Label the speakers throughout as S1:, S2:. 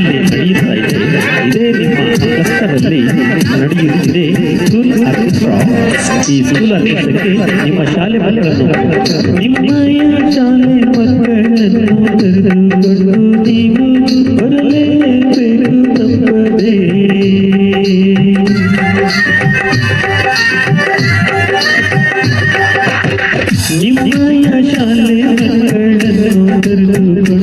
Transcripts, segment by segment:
S1: ಕಷ್ಟದಲ್ಲಿ ನಡೆಯುತ್ತಾ ಇದೆ ಇದೇ ನಿಮ್ಮ ಕಷ್ಟದಲ್ಲಿ ನಡೆಯುತ್ತಿದೆ. ಈ ಸ್ಕೂಲ್ ಆರ್ಕೆಸ್ಟ್ರಾಕ್ಕೆ ನಿಮ್ಮ ಶಾಲೆ ಮಕ್ಕಳನ್ನು ಶಾಲೆ ಶಾಲೆ ಮಕ್ಕಳನ್ನು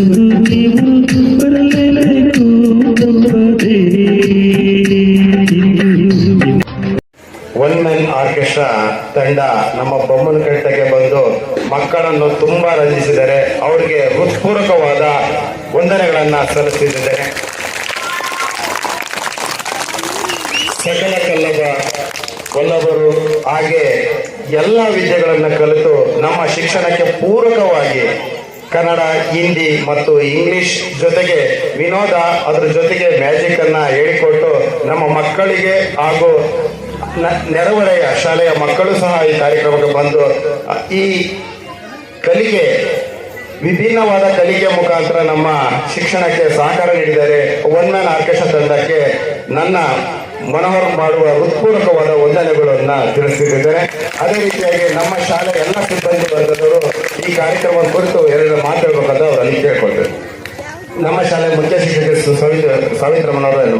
S2: ಮ್ಯಾನ್ ಆರ್ಕೆಸ್ಟ್ರಾ ತಂಡ ನಮ್ಮ ಬೊಮ್ಮನಕಟ್ಟೆಗೆ ಬಂದು ಮಕ್ಕಳನ್ನು ತುಂಬಾ ರಂಜಿಸಿದರೆ ಅವರಿಗೆ ಹೃತ್ಪೂರ್ವಕವಾದ ವಂದನೆಗಳನ್ನ ಸಲ್ಲಿಸಿದ್ದಾರೆ ಸಕಲ ಕಲ್ಲಬ ಕೊಲ್ಲಬರು ಹಾಗೆ ಎಲ್ಲ ವಿದ್ಯೆಗಳನ್ನು ಕಲಿತು ನಮ್ಮ ಶಿಕ್ಷಣಕ್ಕೆ ಪೂರಕವಾಗಿ ಕನ್ನಡ, ಹಿಂದಿ ಮತ್ತು ಇಂಗ್ಲಿಷ್ ಜೊತೆಗೆ ವಿನೋದ ಅದರ ಜೊತೆಗೆ ಮ್ಯಾಜಿಕ್ ಅನ್ನ ಹೇಳಿಕೊಟ್ಟು ನಮ್ಮ ಮಕ್ಕಳಿಗೆ ಹಾಗೂ ನ- ನೆರೆಹೊರೆಯ ಶಾಲೆಯ ಮಕ್ಕಳು ಸಹ ಈ ಕಾರ್ಯಕ್ರಮಕ್ಕೆ ಬಂದು ಈ ಕಲಿಕೆ, ವಿಭಿನ್ನವಾದ ಕಲಿಕೆ ಮುಖಾಂತರ ನಮ್ಮ ಶಿಕ್ಷಣಕ್ಕೆ ಸಹಕಾರ ನೀಡಿದರೆ ಒನ್ ಮ್ಯಾನ್ ಆರ್ಕೆಸ್ಟ್ರಾ ತಂಡಕ್ಕೆ ನನ್ನ ಮನೋಹರ ಮಾಡುವ ಹೃತ್ಪೂರ್ವಕವಾದ ವಂದನೆಗಳನ್ನು ತಿಳಿಸುತ್ತಿದ್ದೇನೆ ಅದೇ ರೀತಿಯಾಗಿ ನಮ್ಮ ಶಾಲೆ ಎಲ್ಲ ಸಿಬ್ಬಂದಿ ವರ್ಗದವರು ಈ ಕಾರ್ಯಕ್ರಮದ ಕುರಿತು ಎರಡು ಮಾತಾಡಬೇಕಂತ ಅವರಲ್ಲಿ ಕೇಳ್ಕೊಳ್ತೇವೆ ನಮ್ಮ ಶಾಲೆ ಮುಖ್ಯ ಶಿಕ್ಷಕ ಸವಿತ್ರ ಸಾವಿತ್ರ ಸಾವಿತ್ರಮ್ಮನವರು ಎಂದು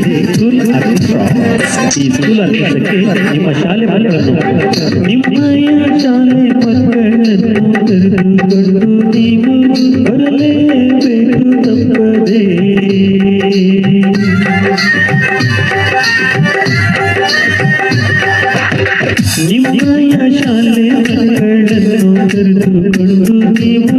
S1: ಈ ಸ್ಕೂಲ್ ಆರ್ಕೆಸ್ಟ್ರಾಕ್ಕೆ ನಿಮ್ಮ ಶಾಲೆ ಮಕ್ಕಳನ್ನು ನಿಮ್ಮಯ ಶಾಲೆ ಮಕ್ಕಳನ್ನು ಕರೆದುಕೊಂಡು ನೀವು ಬರಲೇಬೇಕು ತಪ್ಪದೇ ನಿಮ್ಮಯ ಶಾಲೆ ಮಕ್ಕಳನ್ನು ಕರೆದುಕೊಂಡು ನೀವು